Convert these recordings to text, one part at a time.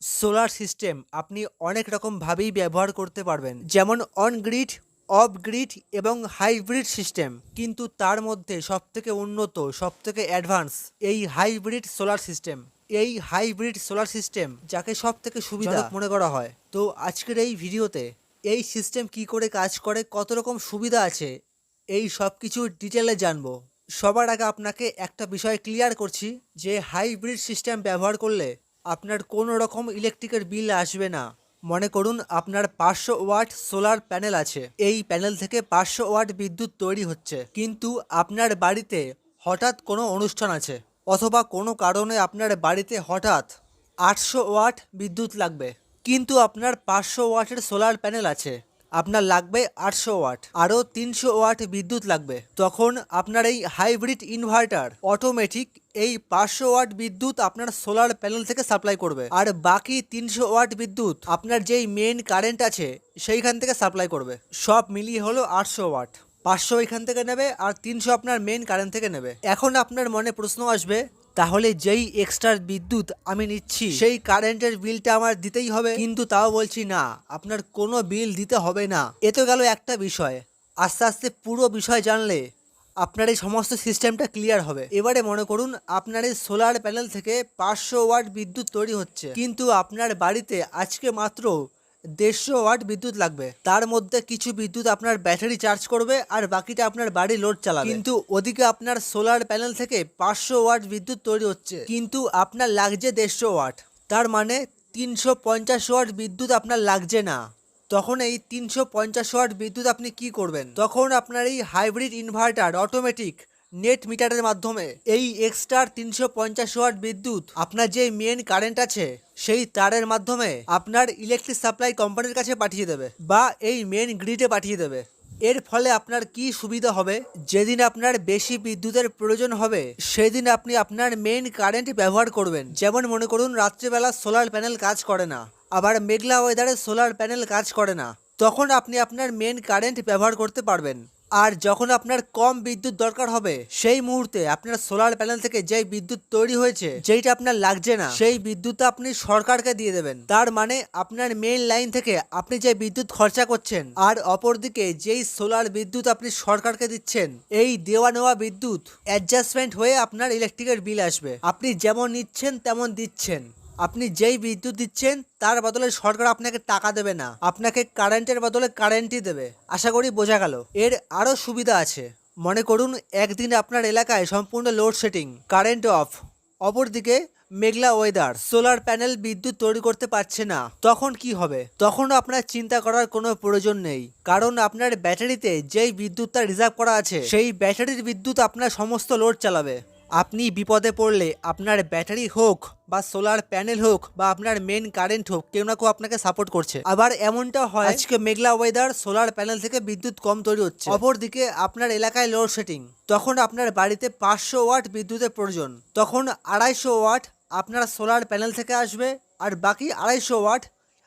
Solar system আপনি অনেক রকমভাবেই ব্যবহার করতে পারবেন। যেমন অন গ্রিড অফ গ্রিড এবং হাইব্রিড সিস্টেম কিন্তু তার মধ্যে সবথেকে উন্নত সবথেকে অ্যাডভান্স এই হাইব্রিড সোলার সিস্টেম এই হাইব্রিড সোলার সিস্টেম যাকে সব থেকে সুবিধা মনে করা হয়। তো আজকের এই ভিডিওতে এই সিস্টেম কি করে কাজ করে কত রকম সুবিধা আছে এই সব কিছু ডিটেলে জানব। সবার আগে আপনাকে একটা বিষয় ক্লিয়ার করছি যে হাইব্রিড সিস্টেম ব্যবহার করলে আপনার কোনো রকম ইলেকট্রিকের বিল আসবে না। মনে করুন, আপনার পাঁচশো ওয়াট সোলার প্যানেল আছে। এই প্যানেল থেকে পাঁচশো ওয়াট বিদ্যুৎ তৈরি হচ্ছে। কিন্তু আপনার বাড়িতে হঠাৎ কোনো অনুষ্ঠান আছে, অথবা কোনো কারণে আপনার বাড়িতে হঠাৎ আটশো ওয়াট বিদ্যুৎ লাগবে। কিন্তু আপনার পাঁচশো ওয়াটের সোলার প্যানেল আছে। আপনার লাগবে আটশো ওয়াট, আরও তিনশো ওয়াট বিদ্যুৎ লাগবে। তখন আপনার এই হাইব্রিড ইনভার্টার অটোমেটিক এই পাঁচশো ওয়াট বিদ্যুৎ আপনার সোলার প্যানেল থেকে সাপ্লাই করবে। আর বাকি তিনশো ওয়াট বিদ্যুৎ আপনার যেই মেন কারেন্ট আছে, সেইখান থেকে সাপ্লাই করবে। সব মিলিয়ে হলো আটশো ওয়াট। পাঁচশো এখান থেকে নেবে আর তিনশো আপনার মেন কারেন্ট থেকে নেবে। এখন আপনার মনে প্রশ্ন আসবে তাহলে যেই এক্সট্রা বিদ্যুৎ আমি নিচ্ছি, সেই কারেন্টের বিলটা আমার দিতেই হবে। কিন্তু তাও বলছি না, আপনার কোনো বিল দিতে হবে না। এ তো গেল একটা বিষয়। আস্তে আস্তে পুরো বিষয় জানলে আপনার এই সমস্ত সিস্টেমটা ক্লিয়ার হবে। এবারে মনে করুন, আপনার এই সোলার প্যানেল থেকে পাঁচশো ওয়াট বিদ্যুৎ তৈরি হচ্ছে। কিন্তু আপনার বাড়িতে আজকে মাত্র দেড়শো ওয়াট বিদ্যুৎ লাগবে। তার মধ্যে কিছু বিদ্যুৎ আপনার ব্যাটারি চার্জ করবে আর বাকিটা আপনার বাড়ি লোড চালাবে। কিন্তু ওদিকে আপনার সোলার প্যানেল থেকে পাঁচশো ওয়াট বিদ্যুৎ তৈরি হচ্ছে। কিন্তু আপনার লাগছে দেড়শো ওয়াট। তার মানে তিনশো পঞ্চাশ ওয়াট বিদ্যুৎ আপনার লাগছে না। তখন এই তিনশো পঞ্চাশ ওয়াট বিদ্যুৎ আপনি কি করবেন? তখন আপনার এই হাইব্রিড ইনভার্টার অটোমেটিক নেট মিটারের মাধ্যমে। এই এক্সট্রা তিনশো পঞ্চাশ ওয়াট বিদ্যুৎ আপনার যে মেন কারেন্ট আছে, সেই তারের মাধ্যমে আপনার ইলেকট্রিক সাপ্লাই কোম্পানির কাছে পাঠিয়ে দেবে বা এই মেন গ্রিডে পাঠিয়ে দেবে। এর ফলে আপনার কি সুবিধা হবে? যেদিন আপনার বেশি বিদ্যুতের প্রয়োজন হবে, সেদিন আপনি আপনার মেন কারেন্ট ব্যবহার করবেন। যেমন মনে করুন, রাত্রিবেলা সোলার প্যানেল কাজ করে না, আবার মেঘলা ওয়েদারে সোলার প্যানেল কাজ করে না, তখন আপনি আপনার মেন কারেন্ট ব্যবহার করতে পারবেন। আর যখন আপনার কম বিদ্যুৎ দরকার হবে, সেই মুহূর্তে আপনার সোলার প্যানেল থেকে যেই বিদ্যুৎ তৈরি হয়েছে, যেইটা আপনার লাগছে না, সেই বিদ্যুৎ আপনি সরকারকে দিয়ে দেবেন। তার মানে আপনার মেইন লাইন থেকে আপনি যে বিদ্যুৎ খরচা করছেন, আর অপরদিকে যেই সোলার বিদ্যুৎ আপনি সরকারকে দিচ্ছেন, এই দেওয়া নেওয়া বিদ্যুৎ অ্যাডজাস্টমেন্ট হয়ে আপনার ইলেকট্রিকের বিল আসবে। আপনি যেমন নিচ্ছেন, তেমন দিচ্ছেন। আপনি যেই বিদ্যুৎ দিচ্ছেন, তার বদলে সরকার আপনাকে টাকা দেবে না। আপনাকে কারেন্টের বদলে কারেন্টই দেবে। আশা করি বোঝা গেল। এর আরও সুবিধা আছে। মনে করুন, একদিন আপনার এলাকায় সম্পূর্ণ লোডশেডিং কারেন্ট অফ অপরদিকে মেঘলা ওয়েদার সোলার প্যানেল বিদ্যুৎ তৈরি করতে পারছে না। তখন কি হবে? তখন আপনার চিন্তা করার কোনো প্রয়োজন নেই। কারণ আপনার ব্যাটারিতে যেই বিদ্যুৎটা রিজার্ভ করা আছে, সেই ব্যাটারির বিদ্যুৎ আপনার সমস্ত লোড চালাবে। আপনি বিপদে পড়লে আপনার ব্যাটারি হোক বা সোলার প্যানেল হোক বা আপনার মেন কারেন্ট হোক, কেউ না কেউ আপনাকে সাপোর্ট করছে। আবার এমনটা হয়, আজকে মেঘলা ওয়েদার সোলার প্যানেল থেকে বিদ্যুৎ কম তৈরি হচ্ছে। অপরদিকে আপনার এলাকায় লোডশেডিং তখন আপনার বাড়িতে পাঁচশো ওয়াট বিদ্যুতের প্রয়োজন, তখন আড়াইশো ওয়াট আপনার সোলার প্যানেল থেকে আসবে আর বাকি আড়াইশো ওয়াট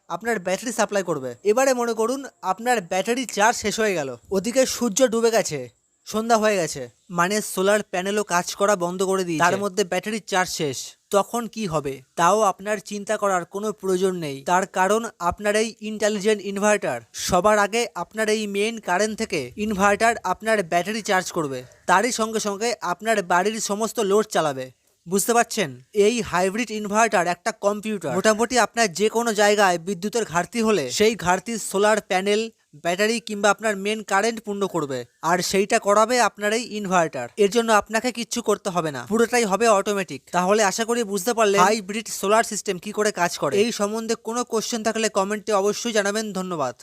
আপনার ব্যাটারি সাপ্লাই করবে। এবারে মনে করুন, আপনার ব্যাটারি চার্জ শেষ হয়ে গেল। ওদিকে সূর্য ডুবে গেছে সন্ধ্যা হয়ে গেছে। মানে সোলার প্যানেলও কাজ করা বন্ধ করে দিই তার মধ্যে ব্যাটারির চার্জ শেষ। তখন কি হবে? তাও আপনার চিন্তা করার কোনো প্রয়োজন নেই। তার কারণ আপনার এই ইন্টেলিজেন্ট ইনভার্টার। সবার আগে আপনার এই মেন কারেন্ট থেকে ইনভার্টার আপনার ব্যাটারি চার্জ করবে। তারই সঙ্গে সঙ্গে আপনার বাড়ির সমস্ত লোড চালাবে। বুঝতে পারছেন? এই হাইব্রিড ইনভার্টার একটা কম্পিউটার। মোটামুটি আপনার যে কোনো জায়গায় বিদ্যুতের ঘাটতি হলে সেই ঘাটতি সোলার প্যানেল ব্যাটারি কিংবা আপনার মেন কারেন্ট পূর্ণ করবে। আর সেইটা করাবে আপনার এই ইনভার্টার এর জন্য আপনাকে কিচ্ছু করতে হবে না। পুরোটাই হবে অটোমেটিক তাহলে আশা করি বুঝতে পারলে হাইব্রিড সোলার সিস্টেম কি করে কাজ করে। এই সম্বন্ধে কোনো কোশ্চেন থাকলে কমেন্টে অবশ্যই জানাবেন। ধন্যবাদ।